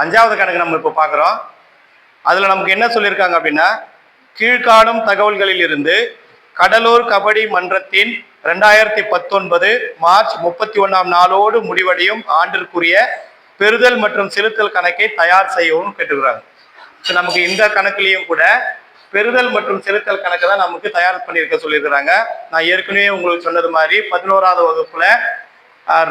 அஞ்சாவது கணக்கு நம்ம இப்போ பார்க்குறோம் அதில் நமக்கு என்ன சொல்லியிருக்காங்க அப்படின்னா கீழ்காணும் தகவல்களில் இருந்து கடலூர் கபடி மன்றத்தின் ரெண்டாயிரத்தி பத்தொன்பது மார்ச் முப்பத்தி ஒன்றாம் நாளோடு முடிவடையும் ஆண்டிற்குரிய பெறுதல் மற்றும் செலுத்தல் கணக்கை தயார் செய்யவும் கேட்டுக்கிறாங்க. நமக்கு இந்த கணக்குலையும் கூட பெறுதல் மற்றும் செலுத்தல் கணக்கு தான் நமக்கு தயார் பண்ணியிருக்க சொல்லியிருக்கிறாங்க. நான் ஏற்கனவே உங்களுக்கு சொன்னது மாதிரி பதினோராவது வகுப்புல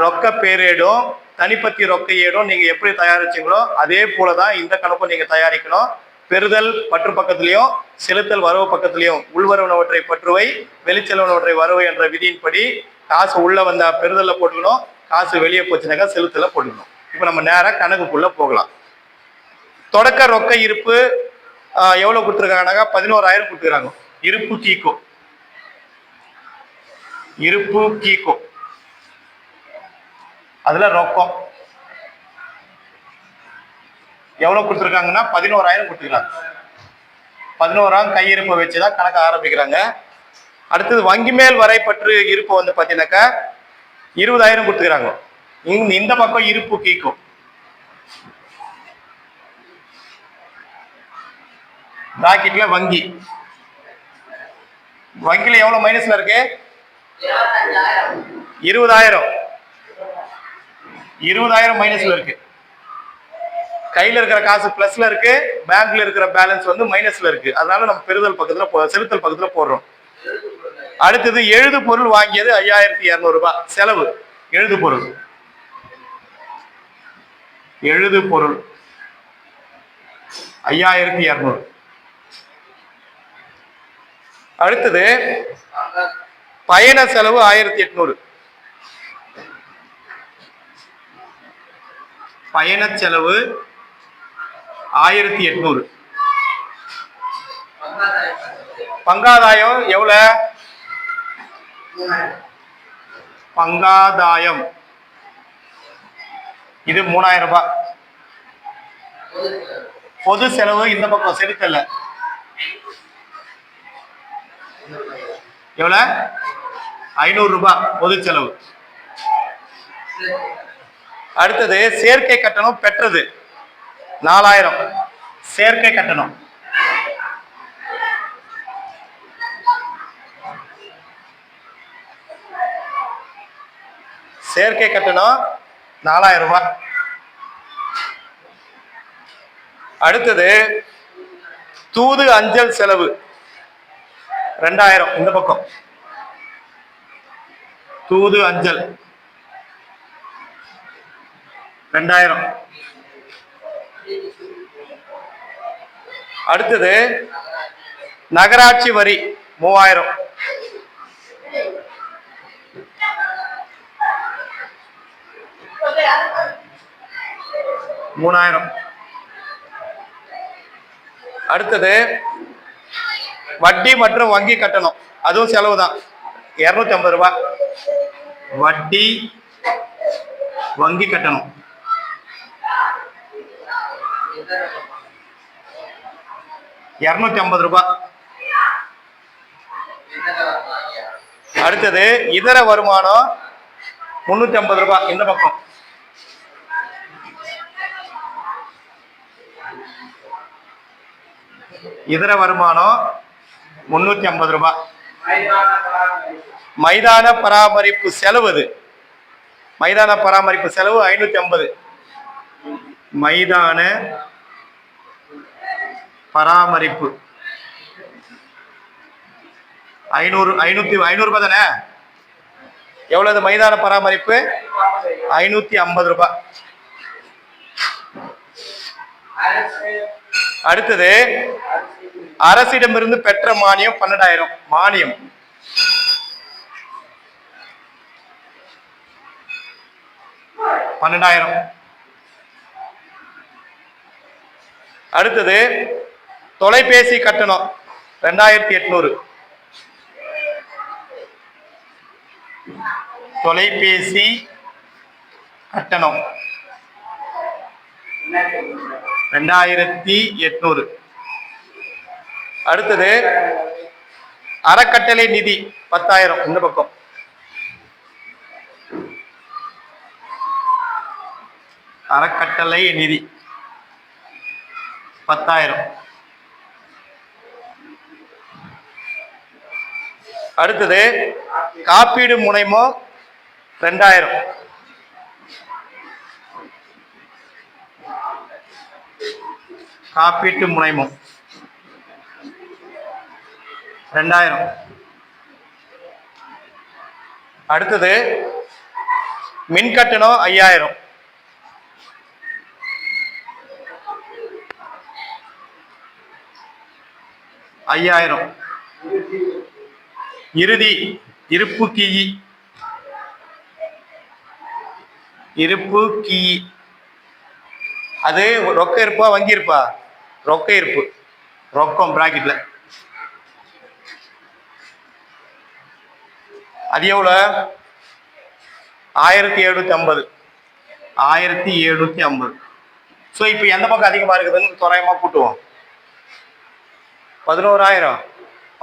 ரொக்க பேரேடும் தனிப்பத்தி ரொக்க ஏடும் நீங்க எப்படி தயாரிச்சீங்களோ அதே போல தான் இந்த கணக்கும் நீங்க தயாரிக்கணும். பெறுதல் பற்று பக்கத்திலையும் செலுத்தல் வரவு பக்கத்திலையும் உள்வரவுனவற்றை பற்றுவை வெளிச்செலவுனவற்றை வரவு என்ற விதியின்படி காசு உள்ள வந்த பெறுதலில் போட்டுக்கணும் காசு வெளியே போச்சுனாக்கா செலுத்தல போட்டுக்கணும். இப்போ நம்ம நேராக கணக்குக்குள்ள போகலாம். தொடக்க ரொக்க இருப்பு எவ்வளோ எவ்வளவு கொடுத்துருக்காங்கனாக்கா பதினோராயிரம் கொடுத்துருக்காங்க. இருப்பு கீக்கோ. இருப்பு கீக்கோ. அதில் ரொக்கம். எவ்வளோ கொடுத்துருக்காங்கன்னா? பதினோராயிரம் கொடுத்துருக்காங்க. பதினோராயிரம் கையிருப்பை வச்சுதான் கணக்கு ஆரம்பிக்கிறாங்க. அடுத்தது வங்கி மேல் வரைப்பற்று இருப்பு வந்து பார்த்தீங்கன்னாக்கா இருபதாயிரம் கொடுத்துக்கிறாங்க. இந்த இந்த பக்கம் இருப்பு கீக்கும். ராக்கெட்ல வங்கி. வங்கியில எவ்வளவு மைனஸ்ல இருக்கு? இருபதாயிரம். இருபதாயிரம் மைனஸ்ல இருக்கு. கையில இருக்கிற காசு பிளஸ்ல இருக்கு. பேங்க்ல இருக்கிற பேலன்ஸ் வந்து மைனஸ்ல இருக்கு. அதனால நம்ம பெறுதல் பக்கத்துல செலுத்தல் பக்கத்துல போடுறோம். அடுத்தது எழுது பொருள் வாங்கியது ஐயாயிரத்தி இருநூறு ரூபாய் செலவு. எழுது பொருள். எழுது பொருள். ஐயாயிரத்தி இருநூறு. அடுத்தது பயண செலவு ஆயிரத்தி எட்நூறு. பயண செலவு ஆயிரத்தி எட்நூறு. பங்காதாயம் எவ்வளவு பங்காதாயம். இது மூணாயிரம் ரூபாய். பொது செலவு இந்த பக்கம் செலுத்தல. எவ்வளவு ஐநூறு ரூபாய் பொது செலவு. அடுத்தது சேர்க்கை கட்டணம் பெற்றது. நாலாயிரம். சேர்க்கை கட்டணம். சேர்க்கை கட்டணம் நாலாயிரம் ரூபாய். அடுத்தது தூது அஞ்சல் செலவு. ரெண்டாயிரம் இந்த பக்கம். தூது அஞ்சல். ரெண்டாயிரம். அடுத்தது நகராட்சி வரி மூவாயிரம். மூணாயிரம். அடுத்தது வட்டி மற்றும் வங்கி கட்டணம். அதுவும் செலவு தான் இரநூத்தி ஐம்பது ரூபாய். வட்டி வங்கி கட்டணம். இரநூத்தி ஐம்பது ரூபாய் அடுத்தது இதர வருமானம் முன்னூத்தி ஐம்பது ரூபாய் இந்த பக்கம். இதர வருமானம் முன்னூத்தி ஐம்பது ரூபாய் மைதான பராமரிப்பு செலவு. அது மைதான பராமரிப்பு செலவு ஐநூத்தி ஐம்பது. மைதான பராமரிப்பு. ஐநூறு ஐநூத்தி ஐநூறு ரூபாய் தானே? எவ்வளவு மைதான பராமரிப்பு? ஐநூத்தி ஐம்பது ரூபாய் அடுத்தது அரசிடமிருந்து பெற்ற மானியம் பன்னெண்டாயிரம். மானியம். பன்னெண்டாயிரம். அடுத்தது தொலைபேசி கட்டணம் ரெண்டாயிரத்தி எட்நூறு. தொலைபேசி கட்டணம் ரெண்டாயிரத்தி எட்நூறு. அடுத்தது அறக்கட்டளை நிதி பத்தாயிரம் இந்த பக்கம். அறக்கட்டளை நிதி பத்தாயிரம். அடுத்தது காப்பீடு முனைமோ ரெண்டாயிரம். காப்பீட்டு முனைமம் ரெண்டாயிரம். அடுத்தது மின் கட்டணம் ஐயாயிரம். ஐயாயிரம். இறுதி இருப்பு கி. இருப்பு கி. அது ரொக்க இருப்பா வங்கி இருப்பா? ரொக்க இருப்பு. ரொக்கம் பிராக்கெட்ல அது எவ்வளோ? ஆயிரத்தி எழுநூத்தி ஐம்பது. ஆயிரத்தி எழுநூத்தி ஐம்பது. ஸோ இப்போ எந்த பக்கம் அதிகமாக இருக்குதுன்னு தோராயமாக கூட்டுவோம். பதினோராயிரம்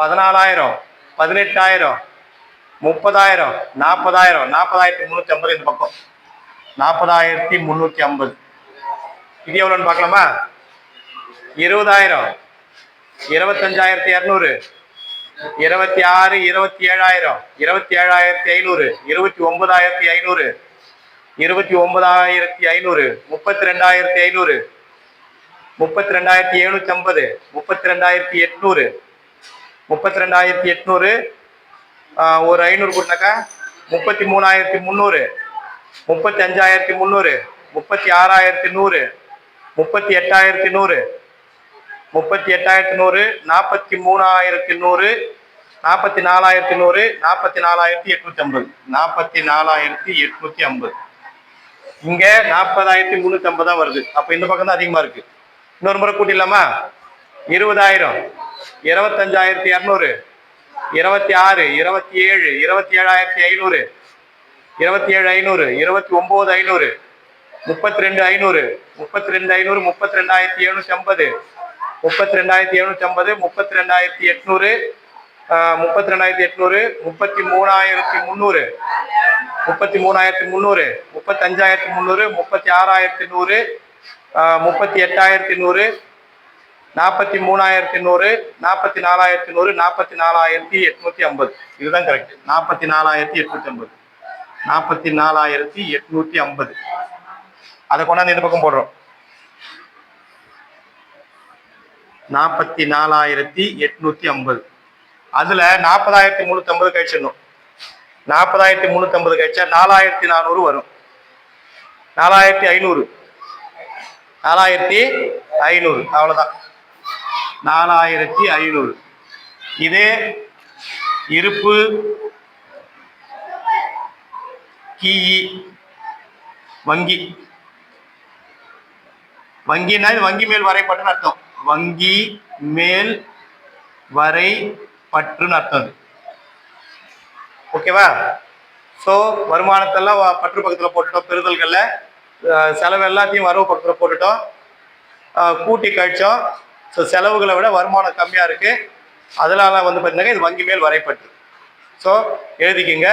பதினாலாயிரம் பதினெட்டாயிரம் முப்பதாயிரம் நாற்பதாயிரம் நாற்பதாயிரத்தி முந்நூற்றி ஐம்பது இந்த பக்கம். நாற்பதாயிரத்தி முந்நூற்றி ஐம்பது. இது எவ்வளோன்னு பார்க்கலாமா? இருபதாயிரம் இருபத்தஞ்சாயிரத்தி இரநூறு இருபத்தி ஆறு இருபத்தி ஏழாயிரம் இருபத்தி ஏழாயிரத்தி ஐநூறு இருபத்தி ஒன்பதாயிரத்தி ஐநூறு இருபத்தி ஒன்பதாயிரத்தி ஐநூறு முப்பத்தி ரெண்டாயிரத்தி ஐநூறு முப்பத்தி ரெண்டாயிரத்தி எழுநூத்தி ஐம்பது முப்பத்தி ரெண்டாயிரத்தி எட்நூறு முப்பத்தி ரெண்டாயிரத்தி எட்நூறு ஒரு ஐநூறு கொடுத்தாக்கா முப்பத்தி மூணாயிரத்தி முந்நூறு முப்பத்தி அஞ்சாயிரத்தி முந்நூறு முப்பத்தி ஆறாயிரத்தி நூறு முப்பத்தி எட்டாயிரத்தி நூறு முப்பத்தி எட்டாயிரத்தி நூறு நாற்பத்தி மூணாயிரத்தி நூறு நாற்பத்தி நாலாயிரத்தி நூறு நாற்பத்தி நாலாயிரத்தி எட்நூத்தி ஐம்பது. நாற்பத்தி நாலாயிரத்தி எட்நூத்தி ஐம்பது. இங்க நாற்பதாயிரத்தி முந்நூற்றி ஐம்பது தான் வருது. அப்ப இந்த பக்கம் தான் அதிகமா இருக்கு. இன்னொரு முறை கூட்டிடலாமா? இருபதாயிரம். இருபத்தஞ்சாயிரத்தி இரநூறு. இருபத்தி ஆறு இருபத்தி ஏழு இருபத்தி ஏழாயிரத்தி ஐநூறு. இருபத்தி ஏழு ஐநூறு இருபத்தி ஒம்பது ஐநூறு. முப்பத்தி ரெண்டு ஐநூறு முப்பத்தி ரெண்டு ஐநூறு முப்பத்தி ரெண்டாயிரத்தி எழுநூற்றி ஐம்பது. முப்பத்தி ரெண்டாயிரத்தி எழுநூற்றி ஐம்பது முப்பத்தி ரெண்டாயிரத்தி எட்நூறு. முப்பத்தி ரெண்டாயிரத்தி எட்நூறு முப்பத்தி மூணாயிரத்தி முந்நூறு. முப்பத்தி மூணாயிரத்தி முந்நூறு முப்பத்தஞ்சாயிரத்தி முந்நூறு முப்பத்தி ஆறாயிரத்தி நூறு. முப்பத்தி எட்டாயிரத்தி நூறு. நாற்பத்தி மூணாயிரத்தி நூறு நாற்பத்தி நாலாயிரத்தி நூறு நாற்பத்தி நாலாயிரத்தி எட்நூத்தி ஐம்பது. இதுதான் கரெக்ட் நாற்பத்தி நாலாயிரத்தி எட்நூத்தி ஐம்பது. நாற்பத்தி நாலாயிரத்தி எட்நூத்தி ஐம்பது. அதை கொண்டாந்து இந்த பக்கம் போடுறோம். நாற்பத்தி நாலாயிரத்தி எட்நூத்தி ஐம்பது. அதுல நாற்பதாயிரத்தி முன்னூத்தி ஐம்பது கழிச்சிடணும். நாற்பதாயிரத்தி முன்னூத்தி ஐம்பது கழிச்சா நாலாயிரத்தி நானூறு வரும். நாலாயிரத்தி ஐநூறு. நாலாயிரத்தி ஐநூறு. அவ்வளவுதான். நாலாயிரத்தி ஐநூறு. இதே இருப்பு கிஇ வங்கி. வங்கினா இது வங்கி மேல் வரைப்பட்டுன்னு அர்த்தம். வங்கி மேல் வரை பற்றுன்னு அர்த்தம் ஓகேவா? ஸோ வருமானத்தெல்லாம் பற்று பக்கத்தில் போட்டுட்டோம் பெறுதல்களில். செலவு எல்லாத்தையும் வரவு பக்கத்தில் போட்டுட்டோம். கூட்டி கழிச்சோம். ஸோ செலவுகளை விட வருமானம் கம்மியாக இருக்குது அதனால வந்து பார்த்தீங்கன்னா இது வங்கி மேல் வரைப்பட்டு ஸோ எழுதிக்கிங்க.